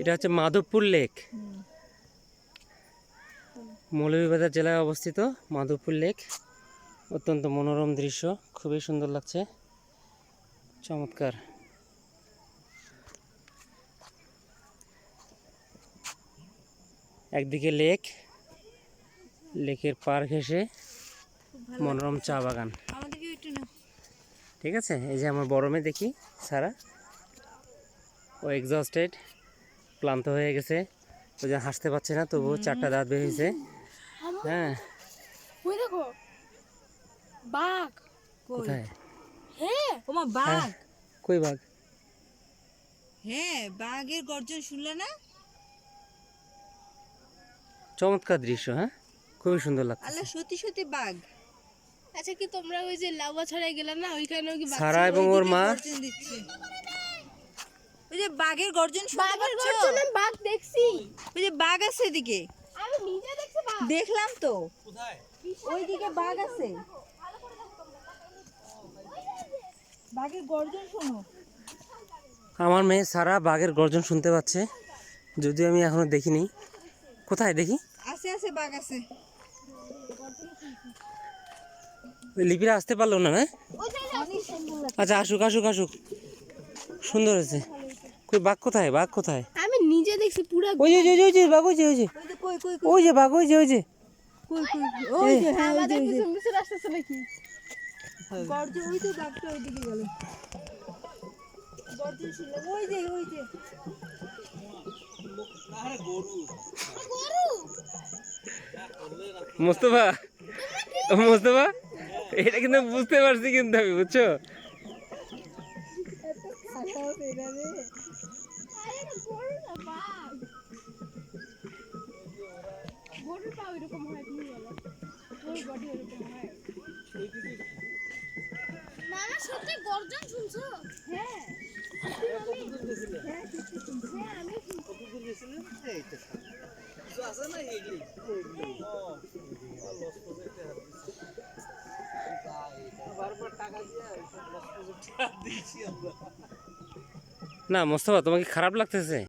এটা হচ্ছে মাধবপুর লেক। মৌলভীবাজার জেলায় অবস্থিত মাধবপুর লেক। অত্যন্ত মনোরম দৃশ্য খুবই সুন্দর লাগছে। চমৎকার। একদিকে লেক লেকের পার ঘেসে মনোরম চা বাগান। ঠিক আছে? এই যে আমার বড় মেয়ে দেখি সারা। ও এক্সস্টেড ক্লান্ত হয়ে গেছে। ওই যে হাসতে পারছে না তবু চারটা দাঁত বেরিয়েছে হ্যাঁ। ওই দেখো বাঘ। কোথায়? হ্যাঁ ওমা বাঘ। কই বাঘ? হ্যাঁ বাঘের গর্জন শুনলে না? চমৎকার দৃশ্য হ্যাঁ? খুবই সুন্দর লাগছে আল্লাহ সত্যি সত্যি বাঘ। আচ্ছা কি তোমরা ওই যে লাউয়া ছড়াই গেলে না ওইখানেও কি বাঘ সারা এবং ওর মা? যে বাঘের গর্জন শুনতে বাঘের পাচ্ছ? গর্জন আমি বাঘ দেখছি। ওই যে বাঘ আছে এদিকে। আমি নিজে দেখছি বাঘ। দেখলাম তো। ওইদিকে বাঘ আছে। বাঘের গর্জন শোনো। আমার মেয়ে সারা বাঘের গর্জন শুনতে পাচ্ছে। যদিও আমি এখনও দেখিনি। কোথায়? দেখি। আছে আছে বাঘ আছে। ওই লিপিরা আসতে পারল না না ওই যে অনেক সুন্দর আচ্ছা আসুক আসুক আসুক। সুন্দর হয়েছে। কই বাঘ কোথায় বাঘ কোথায় আমি নিজে দেখছি পুরো ওই যে ওই যে ওই যে বাঘ ওই যে ওই যে ওই যে বাঘ ওই যে ওই যে কই কই ওই যে হ্যাঁ ওই যে আমাদের পিছন পিছন আসতেছে নাকি গর্জন ওই তো বাঘটা ওইদিকে গেল গর্জন শুনলাম ওই যে ওই যে মোস্তফা ও মোস্তফা এটা কিন্তু বুঝতে পারছি কিন্তু আমি বুঝছ গরুর পা ওইরকম হয় তুমি বলো ওর বডি ওইরকম হয় মামা সত্যি গর্জন শুনছো হ্যাঁ না মোস্তফা তোমাকে খারাপ লাগতেছে?